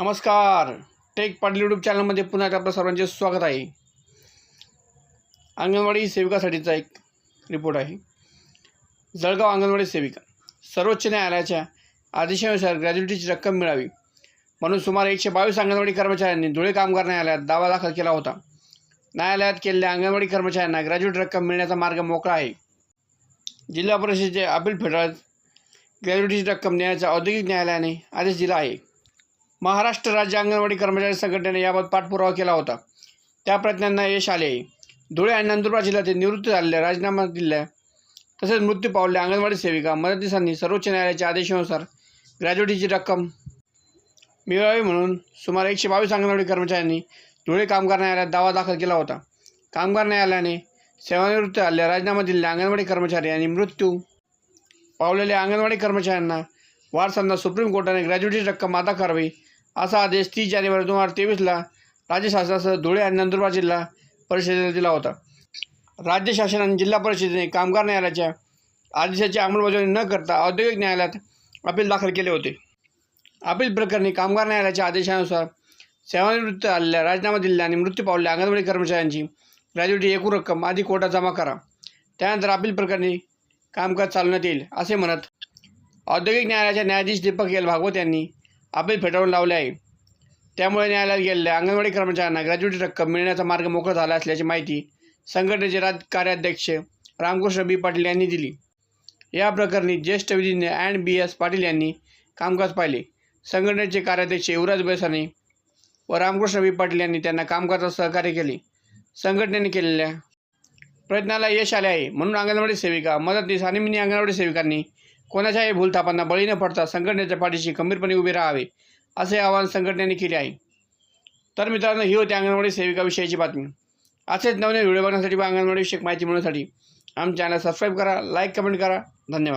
नमस्कार. Take Patil YouTube चॅनलमध्ये पुन्हा एकदा आपलं सर्वांचे स्वागत आहे. अंगणवाडी सेविकासाठीचा एक रिपोर्ट आहे. जळगाव अंगणवाडी सेविका. सर्वोच्च न्यायालयाच्या आदेशानुसार ग्रॅज्युएटीची रक्कम मिळावी. म्हणून सुमारे एकशे बावीस अंगणवाडी कर्मचाऱ्यांनी धुळे कामगार न्यायालयात दावा दाखल केला होता. न्यायालयात केलेल्या अंगणवाडी कर्मचाऱ्यांना ग्रॅज्युएट रक्कम मिळण्याचा मार्ग मोकळा आहे. जिल्हा परिषदेचे अपील फेटाळत ग्रॅज्युएटीची रक्कम देण्याचा औद्योगिक न्यायालयाने आदेश दिला आहे. महाराष्ट्र राज्य अंगणवाडी कर्मचारी संघटनेने याबाबत पाठपुरावा केला होता. त्या प्रयत्नांना यश आले. आहे धुळे आणि नंदुरबार जिल्ह्यातील निवृत्त झालेल्या राजीनामा दिल्या. तसेच मृत्यू पावलेल्या अंगणवाडी सेविका मदतीसांनी सर्वोच्च न्यायालयाच्या आदेशानुसार ग्रॅज्युटीची रक्कम मिळावी म्हणून सुमारे एकशे बावीस अंगणवाडी कर्मचाऱ्यांनी धुळे कामगार न्यायालयात दावा दाखल केला होता. कामगार न्यायालयाने सेवानिवृत्त झालेल्या राजीनामा दिलेल्या अंगणवाडी कर्मचारी आणि मृत्यू पावलेल्या अंगणवाडी कर्मचाऱ्यांना वारसांना सुप्रीम कोर्टाने ग्रॅज्युटीची रक्कम अदा करावी असा आदेश तीस जानेवारी दोन हजार तेवीसला राज्य शासनासह धुळे आणि नंदुरबार जिल्हा परिषदेला दिला होता. राज्य शासन आणि जिल्हा परिषदेने कामगार न्यायालयाच्या आदेशाची अंमलबजावणी न करता औद्योगिक न्यायालयात अपील दाखल केले होते. अपील प्रकरणी कामगार न्यायालयाच्या आदेशानुसार सेवानिवृत्त आलेल्या राजीनामा दिलेल्या आणि मृत्यू पावलेल्या अंगणवाडी कर्मचाऱ्यांची ग्रॅज्युटी एकूण रक्कम आधी कोर्टात जमा करा. त्यानंतर अपील प्रकरणी कामकाज चालवण्यात येईल असे म्हणत औद्योगिक न्यायालयाच्या न्यायाधीश दीपक एल भागवत यांनी अपील फेटाळून लावले आहे. त्यामुळे न्यायालयात गेलेल्या अंगणवाडी कर्मचाऱ्यांना ग्रॅज्युटी रक्कम मिळण्याचा मार्ग मोकळा झाला असल्याची माहिती संघटनेचे राज कार्याध्यक्ष रामकृष्ण बी पाटील यांनी दिली. या प्रकरणी ज्येष्ठ विधिज्ञ अँड बी एस पाटील यांनी कामकाज पाहिले. संघटनेचे कार्याध्यक्ष युवराज बेसाने व रामकृष्ण बी पाटील यांनी त्यांना कामकाजात सहकार्य केले. संघटनेने केलेल्या प्रयत्नाला यश आले आहे म्हणून अंगणवाडी सेविका मदतनीस आणि मिनी अंगणवाडी सेविकांनी कोणाच्याही भूलथापांना बळी न पडता संघटनेच्या पाठीशी खंबीरपणे उभे राहावे असे आवाहन संघटनेने केले आहे. तर मित्रांनो ही होती अंगणवाडी सेविकाविषयीची बातमी. असेच नवीन व्हिडिओ बघण्यासाठी व अंगणवाडीविषयक माहिती मिळवण्यासाठी आमच्या चॅनल सबस्क्राईब करा लाईक कमेंट करा. धन्यवाद.